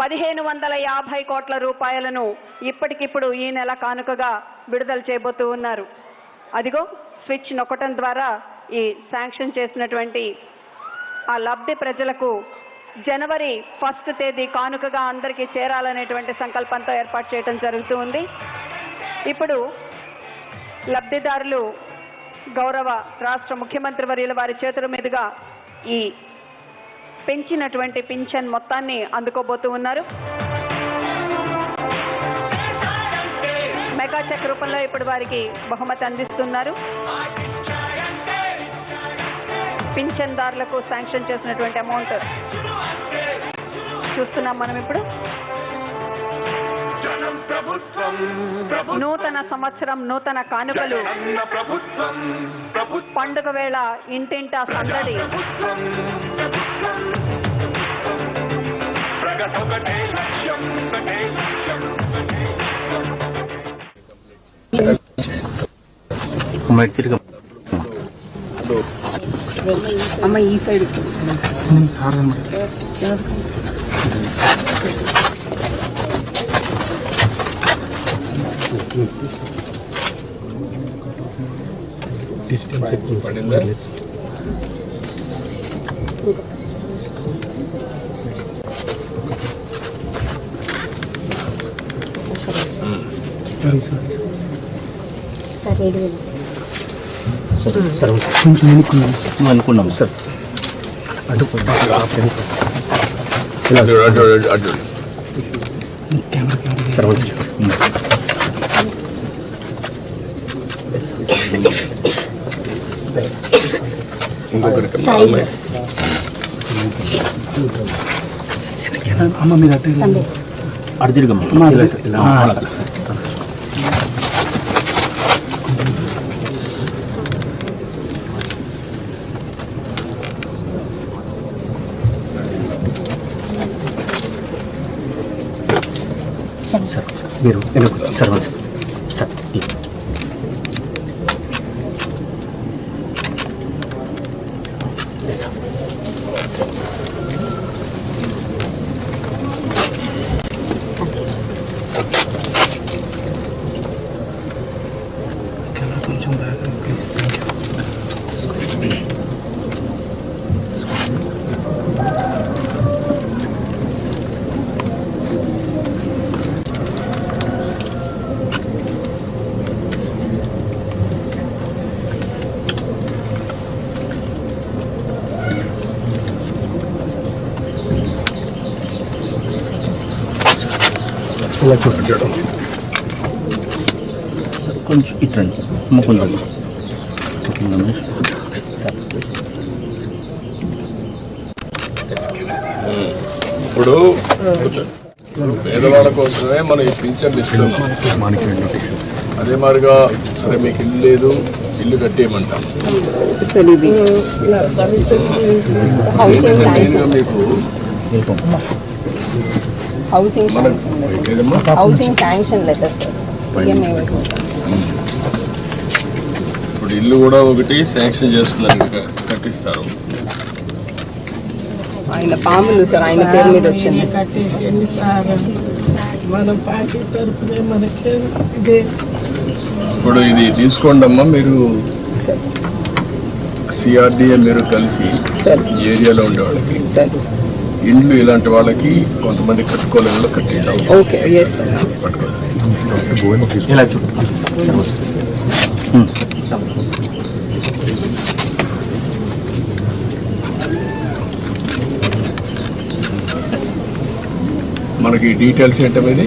పదిహేను వందల యాభై కోట్ల రూపాయలను ఇప్పటికిప్పుడు ఈ నెల కానుకగా విడుదల చేయబోతూ ఉన్నారు. అదిగో స్విచ్ నొక్కటం ద్వారా ఈ శాంక్షన్ చేసినటువంటి ఆ లబ్ధి ప్రజలకు జనవరి ఫస్ట్ తేదీ కానుకగా అందరికీ చేరాలనేటువంటి సంకల్పంతో ఏర్పాటు చేయడం జరుగుతూ ఉంది. ఇప్పుడు లబ్ధిదారులు గౌరవ రాష్ట్ర ముఖ్యమంత్రి వర్యుల వారి చేతుల మీదుగా ఈ పెంచినటువంటి పింఛన్ మొత్తాన్ని అందుకోబోతూ ఉన్నారు. మెగా చెక్ రూపంలో ఇప్పుడు వారికి బహుమతి అందిస్తున్నారు. పింఛన్దారులకు శాంక్షన్ చేసినటువంటి అమౌంట్ చూస్తున్నాం మనం ఇప్పుడు. ప్రభుత్వం నూతన సంవత్సరం నూతన కానుకలు. ప్రభుత్వం పండుగ వేళ ఇంటింటా సందడి. ప్రభుత్వం ప్రభుత్వం. ప్రగతొకటే లక్ష్యం సార్ ఏడు సార్ కొంచెం అనుకున్నాం అనుకున్నాం సార్ అటు అడ్డు అడ్డు అడ్డు సార్ వచ్చు ఇంకొకరికి అమ్మ మీరు అటు తండ్రి అటు తిరిగమ్మ ఇలా ఇలా అలా. సరే మీరు వెనక్కు సార్ 是什？ఇలా చూడండి కొంచెం సార్ ఇప్పుడు పేదవాళ్ళ కోసమే మనం ఈ పింఛన్ ఇస్తున్నాం. అదే మాదిరిగా సరే మీకు ఇల్లు లేదు ఇల్లు కట్టేయమంటాం. మీకు హౌసింగ్ మన ఏదమ్మా housing sanction letter sir EMI ఇప్పుడు ఇల్లు కూడా ఒకటి శాంక్షన్ చేస్తున్నారు కట్టిస్తారు. ఆయన పాములు సార్ ఆయన పేరు మీద వచ్చింది. కట్టేసింది సార్ మన పార్టీ తరపునే మనకే ఇదే. ఇప్పుడు ఇది తీసుకోండి అమ్మా మీరు సిఆర్డిఏ మీరు కలిసి సార్ ఈ ఏరియాలో ఉండే ఇండ్లు ఇలాంటి వాళ్ళకి కొంతమంది కట్టుకోలేని ఇలా చూడండి మనకి డీటెయిల్స్ ఏంటనేది?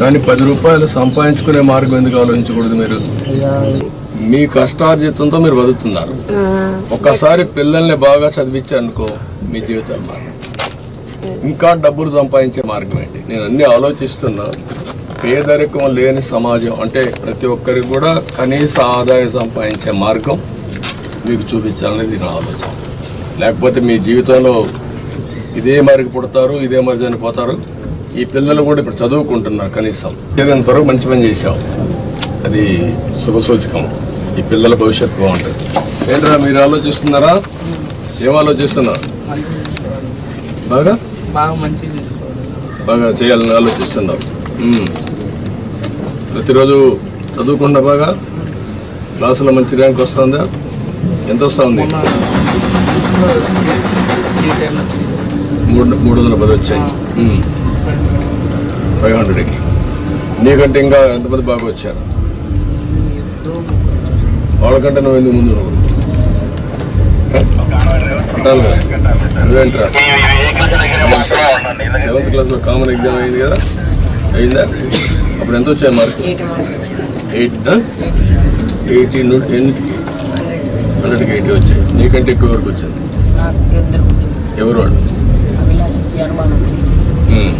కానీ పది రూపాయలు సంపాదించుకునే మార్గం ఎందుకు ఆలోచించకూడదు మీరు? మీ కష్టార్జితంతో మీరు బతుకుతున్నారు. ఒక్కసారి పిల్లల్ని బాగా చదివించారనుకో మీ జీవితాలు మారు ఇంకా డబ్బులు సంపాదించే మార్గం ఏంటి? నేను అన్ని ఆలోచిస్తున్నా. పేదరికం లేని సమాజం అంటే ప్రతి ఒక్కరికి కూడా కనీస ఆదాయం సంపాదించే మార్గం మీకు చూపించాలనేది నా ఆలోచన. లేకపోతే మీ జీవితంలో ఇదే మరికి పుడతారు ఇదే మరి చనిపోతారు. ఈ పిల్లలు కూడా ఇప్పుడు చదువుకుంటున్నారు కనీసం. ఏదైనంత వరకు మంచి పని చేశాం అది శుభసూచకం. ఈ పిల్లల భవిష్యత్తు బాగుంటుంది. ఏంట్రా మీరు ఆలోచిస్తున్నారా? ఏం ఆలోచిస్తున్నారు? బాగా? బాగా చేయాలని ఆలోచిస్తున్నారు. ప్రతిరోజు చదువుకుండా బాగా? క్లాసులో మంచి ర్యాంక్ వస్తుందా? ఎంత వస్తుంది? మూడు మూడు వందల పది వచ్చాయి. ఫైవ్ హండ్రెడ్కి నీకంటే ఇంకా ఎంతమంది బాగా వచ్చారు? వాళ్ళకంటే నువ్వు ఎందుకు ముందు నువ్వు? నువ్వేంట్రా? సెవెంత్ క్లాస్లో కామన్ ఎగ్జామ్ అయింది కదా? అయిందా? అప్పుడు ఎంత వచ్చాయి మార్క్ ఎయిట్ ఎయిటీ ఎన్నికి హండ్రెడ్కి ఎయిటీ వచ్చాయి. నీకంటే ఎక్కువ వరకు వచ్చింది ఎవరు వాళ్ళు ఉమ్.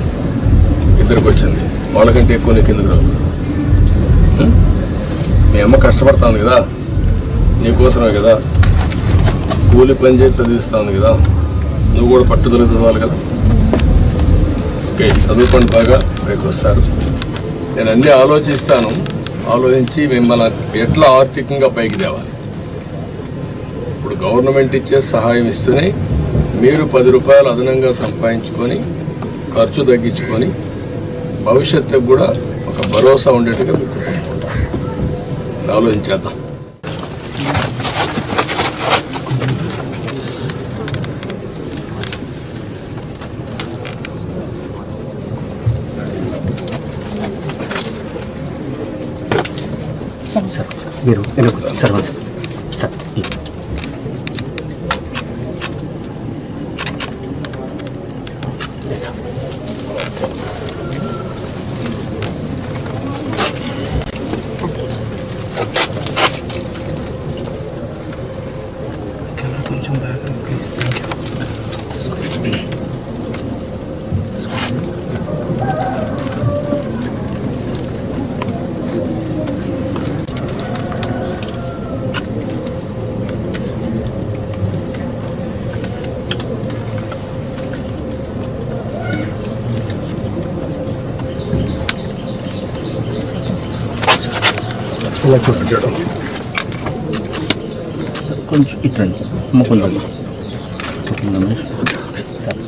ఇద్దరికి వచ్చింది వాళ్ళకంటే ఎక్కువ నీకు ఎందుకు రావు మీ అమ్మ కష్టపడతాను కదా. నీకోసమే కదా. కూలి పని చేసి చదివిస్తాను కదా. నువ్వు కూడా పట్టుదల చదవాలి కదా. ఓకే చదువుకోండి బాగా. పైకి వస్తారు. నేను అన్నీ ఆలోచిస్తాను. ఆలోచించి మిమ్మల్ని ఎట్లా ఆర్థికంగా పైకి తేవాలి. ఇప్పుడు గవర్నమెంట్ ఇచ్చే సహాయం ఇస్తూనే మీరు పది రూపాయలు అదనంగా సంపాదించుకొని ఖర్చు తగ్గించుకొని భవిష్యత్తుకు కూడా ఒక భరోసా ఉండేట్టుగా మీకు ఆలోచించేద్దాం మీరు వెనక్కు ఇలా చూడండి కొంచెం ఇట్రండి ముకుందండి ముకుందండి సార్